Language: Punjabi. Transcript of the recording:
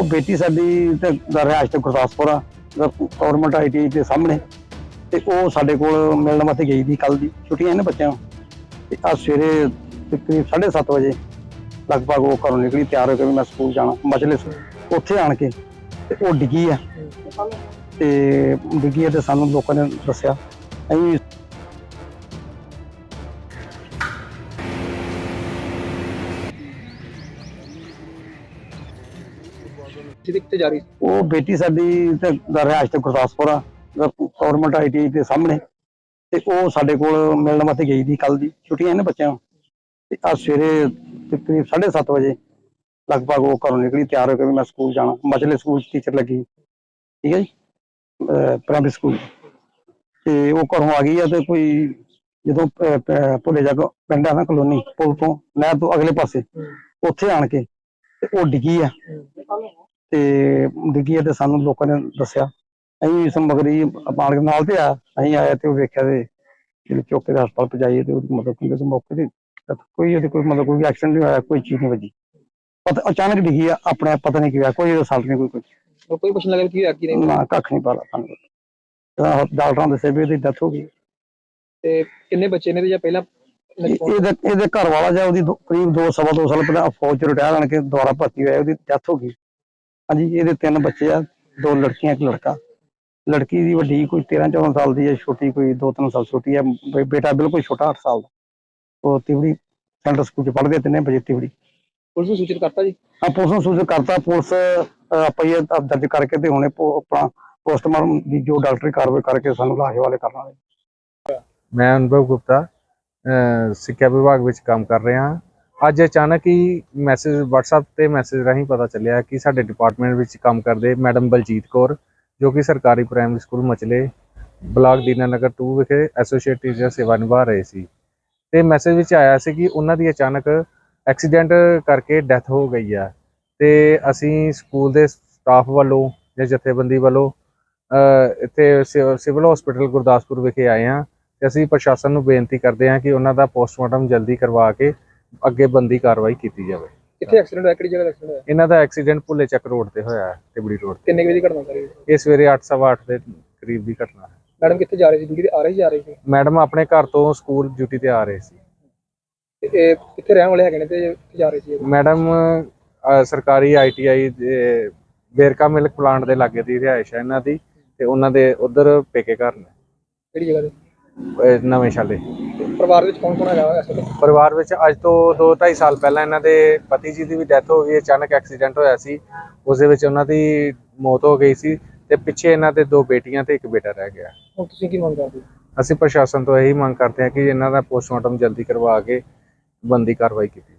ਉਹ ਬੇਟੀ ਸਾਡੀ ਤੇ ਰਿਹਾਇਸ਼ ਤੇ ਗੁਰਦਾਸਪੁਰ ਆ ਗਵਰਨਮੈਂਟ ਆਈਟੀ ਦੇ ਸਾਹਮਣੇ। ਤੇ ਉਹ ਸਾਡੇ ਕੋਲ ਮਿਲਣ ਵਾਸਤੇ ਗਈ ਸੀ ਕੱਲ ਦੀ, ਛੁੱਟੀਆਂ ਨੇ ਬੱਚਿਆਂ ਨੂੰ। ਤੇ ਅੱਜ ਸਵੇਰੇ ਤਕਰੀਬ 7:30 ਵਜੇ ਲਗਭਗ ਉਹ ਘਰੋਂ ਨਿਕਲੀ, ਤਿਆਰ ਹੋ ਕੇ ਵੀ ਮੈਂ ਸਕੂਲ ਜਾਣਾ ਮਜਲੇ ਉੱਥੇ ਆਣ ਕੇ ਤੇ ਉਹ ਡਿੱਗੀ ਆ। ਤੇ ਡਿੱਗੀ ਆ ਤੇ ਸਾਨੂੰ ਲੋਕਾਂ ਨੇ ਦੱਸਿਆ, ਅਸੀਂ ਜਿਹਦੇ ਕਿਤੇ ਜਾ ਰਹੀ ਸੀ? ਉਹ ਬੇਟੀ ਸਾਡੀ ਤੇ ਰਿਹਾਇਸ਼ ਤੇ ਗੁਰਦਾਸਪੁਰ ਆ ਗਵਰਨਮੈਂਟ ਆਈਟੀ ਦੇ ਸਾਹਮਣੇ। ਤੇ ਉਹ ਸਾਡੇ ਕੋਲ ਮਿਲਣ ਵਾਸਤੇ ਗਈ ਦੀ ਕੱਲ ਦੀ ਛੁੱਟੀਆਂ ਨੇ ਬੱਚਿਆਂ ਨੂੰ। ਤੇ ਆ ਸਵੇਰੇ ਤਕਰੀਬ 7:30 ਵਜੇ ਲਗਭਗ ਉਹ ਘਰੋਂ ਨਿਕਲੀ ਤਿਆਰ ਹੋ ਕੇ ਵੀ ਮੈਂ ਸਕੂਲ ਜਾਣਾ। ਮਜਲੇ ਸਕੂਲ ਟੀਚਰ ਲੱਗੀ। ਠੀਕ ਹੈ ਜੀ? ਪ੍ਰਾਇਮਰੀ ਸਕੂਲ ਤੇ ਉਹ ਘਰੋਂ ਆ ਗਈ ਆ ਤੇ ਕੋਈ ਜਦੋਂ ਭੁੱਲੇ ਜਾ ਪਿੰਡ ਆ ਨਾ ਕਲੋਨੀ ਪੁਲ ਤੋਂ ਨਹਿਰ ਤੋਂ ਅਗਲੇ ਪਾਸੇ ਉੱਥੇ ਆਣ ਕੇ ਤੇ ਉਹ ਡਿੱਗੀ ਆ। ਤੇ ਡਿੱਗੀ ਆ ਤੇ ਸਾਨੂੰ ਲੋਕਾਂ ਨੇ ਦੱਸਿਆ ਅਸੀਂ ਸਮਗਰੀ ਪਾਣ ਨਾਲ ਤੇ ਆ ਅਸੀਂ ਆਏ ਤੇ ਉਹ ਵੇਖਿਆ ਤੇ ਜਿਹੜੇ ਚੌਕੇ ਦੇ ਹਸਪਤਾਲ ਪਹੁੰਚਾਈਏ ਤੇ ਉਹਦੀ ਮਤਲਬ ਕਿ ਮੌਕੇ ਤੇ ਕੋਈ ਉਹਦੇ ਕੋਈ ਮਤਲਬ ਕੋਈ ਐਕਸੀਡੈਂਟ ਨਹੀਂ ਹੋਇਆ ਕੋਈ ਚੀਜ਼ ਨਹੀਂ ਵੱਜੀ। ਪਤਾ ਅਚਾਨਕ ਡਿੱਗੀ ਆ ਆਪਣੇ ਆਪ ਪਤਾ ਨਹੀਂ ਕੀ ਹੋਇਆ ਕੋਈ ਰਿਸਲਟ ਨਹੀਂ ਕੋਈ ਕੁਝ ਕੋਈ ਪੁੱਛਣ ਲੱਗਾ ਕੀ ਹੋਇਆ ਕੀ ਨਹੀਂ? ਨਾ ਕੱਖ ਨਹੀਂ ਪਤਾ ਸਾਨੂੰ। ਤਾਂ ਡਾਕਟਰਾਂ ਦੇ ਵੀ ਉਹਦੀ ਡੈਥ ਹੋ ਗਈ। ਤੇ ਕਿੰਨੇ ਬੱਚੇ ਨੇ ਤੇ ਜਾਂ ਪਹਿਲਾਂ ਇਹਦੇ ਇਹਦੇ ਘਰ ਵਾਲਾ ਜਾਂ ਉਹਦੀ ਕਰੀਬ 2 ਸਵਾ ਦੋ ਸਾਲ ਪਹਿਲਾਂ ਫੌਜ ਚ ਰਿਟਾਇਰ ਹੋਣ ਕੇ ਦੁਬਾਰਾ ਭਰਤੀ ਹੋਇਆ ਉਹਦੀ ਡੈਥ ਹੋ ਗਈ। ਹਾਂਜੀ ਇਹਦੇ ਤਿੰਨ ਬੱਚੇ ਆ ਦੋ ਲੜਕੀਆਂ ਇੱਕ ਲੜਕਾ। ਲੜਕੀ ਦੀ ਵੱਡੀ ਕੋਈ 13 14 ਸਾਲ ਦੀ ਹੈ ਛੋਟੀ ਕੋਈ 2-3 ਸਾਲ ਛੋਟੀ ਹੈ ਬੇਟਾ ਬਿਲਕੁਲ ਛੋਟਾ 8 ਸਾਲ ਦਾ। ਉਹ ਤਿਵੜੀ ਸੈਂਟਰ ਸਕੂਲ ਚ ਪੜ੍ਹਦੇ ਤਿੰਨੇ ਬੱਚੇ ਤਿਵੜੀ। ਪੁਲਿਸ ਨੂੰ ਸੂਚਿਤ ਕਰਤਾ ਜੀ? ਆ ਪੁਲਿਸ ਨੂੰ ਸੂਚਿਤ ਕਰਤਾ ਪੁਲਿਸ ਆਪਈਏ ਦਰਜ ਕਰਕੇ ਤੇ ਹੁਣੇ ਆਪਣਾ ਪੋਸਟਮਾਰਟਮ ਦੀ ਜੋ ਡਾਕਟਰੀ ਕਾਰਵਾਈ ਕਰਕੇ ਸਾਨੂੰ ਲਾਸ਼ ਵਾਲੇ ਕਰਨ ਵਾਲੇ। ਮੈਂ ਅਨੁਭਵ ਗੁਪਤਾ ਸਿੱਖਿਆ ਵਿਭਾਗ ਵਿੱਚ ਕੰਮ ਕਰ ਰਿਹਾ ਹਾਂ। ਅੱਜ ਅਚਾਨਕ ਹੀ ਮੈਸੇਜ WhatsApp ਤੇ ਮੈਸੇਜ ਰਾਹੀਂ ਪਤਾ ਚੱਲਿਆ ਕਿ ਸਾਡੇ ਡਿਪਾਰਟਮੈਂਟ ਵਿੱਚ ਕੰਮ ਕਰਦੇ ਮੈਡਮ ਬਲਜੀਤ ਕੌਰ, ਜੋ ਕਿ ਸਰਕਾਰੀ primary school Machle, block Dinanagar 2 ਵਿਖੇ ਐਸੋਸੀਏਟ ਟੀਚਰ ਸੇਵਾ ਨਿਭਾ ਰਹੇ ਸੀ। ਤੇ ਮੈਸੇਜ ਵਿੱਚ ਆਇਆ ਸੀ ਕਿ ਉਹਨਾਂ ਦੀ ਅਚਾਨਕ ਐਕਸੀਡੈਂਟ ਕਰਕੇ ਡੈਥ ਹੋ ਗਈ ਆ। ਤੇ ਅਸੀਂ ਸਕੂਲ ਦੇ ਸਟਾਫ ਵੱਲੋਂ ਜਾਂ ਜਥੇਬੰਦੀ ਵੱਲੋਂ ਇੱਥੇ ਸਿ- ਸਿਵਲ ਹਸਪੀਟਲ ਗੁਰਦਾਸਪੁਰ ਵਿਖੇ ਆਏ ਹਾਂ। ਤੇ ਅਸੀਂ ਪ੍ਰਸ਼ਾਸਨ ਨੂੰ ਬੇਨਤੀ ਕਰਦੇ ਹਾਂ ਕਿ ਉਹਨਾਂ ਦਾ ਪੋਸਟਮਾਰਟਮ ਜਲਦੀ ਕਰਵਾ ਕੇ ਅੱਗੇ ਬੰਦੀ ਕਾਰਵਾਈ ਕੀਤੀ ਜਾਵੇ। ਕਿੱਥੇ ਐਕਸੀਡੈਂਟ ਹੋਇਆ? ਕਿਹੜੀ ਜਗ੍ਹਾ ਦਾ ਐਕਸੀਡੈਂਟ ਹੋਇਆ? ਇਹਨਾਂ ਦਾ ਐਕਸੀਡੈਂਟ ਭੁੱਲੇ ਚੱਕ ਰੋਡ ਤੇ ਹੋਇਆ ਹੈ ਟਿਬੜੀ ਰੋਡ ਕਿੰਨੇ ਕੁ ਵਜੇ ਦੀ ਘਟਨਾ ਸਾਰੀ ਇਹ? ਸਵੇਰੇ 8:30 ਦੇ ਕਰੀਬ ਦੀ ਘਟਨਾ ਹੈ। ਮੈਡਮ ਕਿੱਥੇ ਜਾ ਰਹੀ ਸੀ? ਡਿਊਟੀ ਤੇ ਆ ਰਹੀ ਜਾ ਰਹੀ ਸੀ? ਮੈਡਮ ਆਪਣੇ ਘਰ ਤੋਂ ਸਕੂਲ ਡਿਊਟੀ ਤੇ ਆ ਰਹੇ ਸੀ। ਤੇ ਇਹ ਕਿੱਥੇ ਰਹਿਣ ਵਾਲੇ ਹੈਗੇ ਨੇ ਤੇ ਕਿੱਥੇ ਜਾ ਰਹੇ ਸੀ? ਇਹ? ਮੈਡਮ ਅਹ, ਸਰਕਾਰੀ ਆਈਟੀਆਈ ਦੇ ਬੇਰਕਾ ਮਿਲਕ ਪਲਾਂਟ ਦੇ ਲਾਗੇ ਦੀ ਰਿਹਾਇਸ਼ ਹੈ ਇਹਨਾਂ ਦੀ ਤੇ ਉਹਨਾਂ ਦੇ ਉਧਰ ਪੇਕੇ ਘਰ ਨੇ। ਕਿਹੜੀ ਜਗ੍ਹਾ ਤੇ? ਅਹ, ਨਵੇਂ ਸ਼ਾਲੇ। ਪਰਿਵਾਰ ਵਿੱਚ ਕੌਣ ਕੌਣ ਹੈਗਾ ਐਸੇ ਪਰਿਵਾਰ ਵਿੱਚ ਅੱਜ ਤੋਂ 2-2.5 ਸਾਲ ਪਹਿਲਾਂ ਇਹਨਾਂ ਦੇ ਪਤੀ ਜੀ ਦੀ ਵੀ ਡੈਥ ਹੋ ਗਈ ਅਚਾਨਕ ਐਕਸੀਡੈਂਟ ਹੋਇਆ ਸੀ। ਉਸ ਦੇ ਵਿੱਚ ਉਹਨਾਂ ਦੀ ਮੌਤ ਹੋ ਗਈ ਸੀ ਤੇ ਪਿੱਛੇ ਇਹਨਾਂ ਦੇ ਦੋ ਬੇਟੀਆਂ ਤੇ ਇੱਕ ਬੇਟਾ ਰਹਿ ਗਿਆ। ਹੁਣ ਤੁਸੀਂ ਕੀ ਮੰਗ ਕਰਦੇ? ਹੋ? ਅਸੀਂ ਪ੍ਰਸ਼ਾਸਨ ਤੋਂ ਇਹੀ ਮੰਗ ਕਰਦੇ ਹਾਂ ਕਿ ਇਹਨਾਂ ਦਾ ਪੋਸਟਮਾਰਟਮ ਜਲਦੀ ਕਰਵਾ ਕੇ ਬੰਦੀ ਕਾਰਵਾਈ ਕੀਤੀ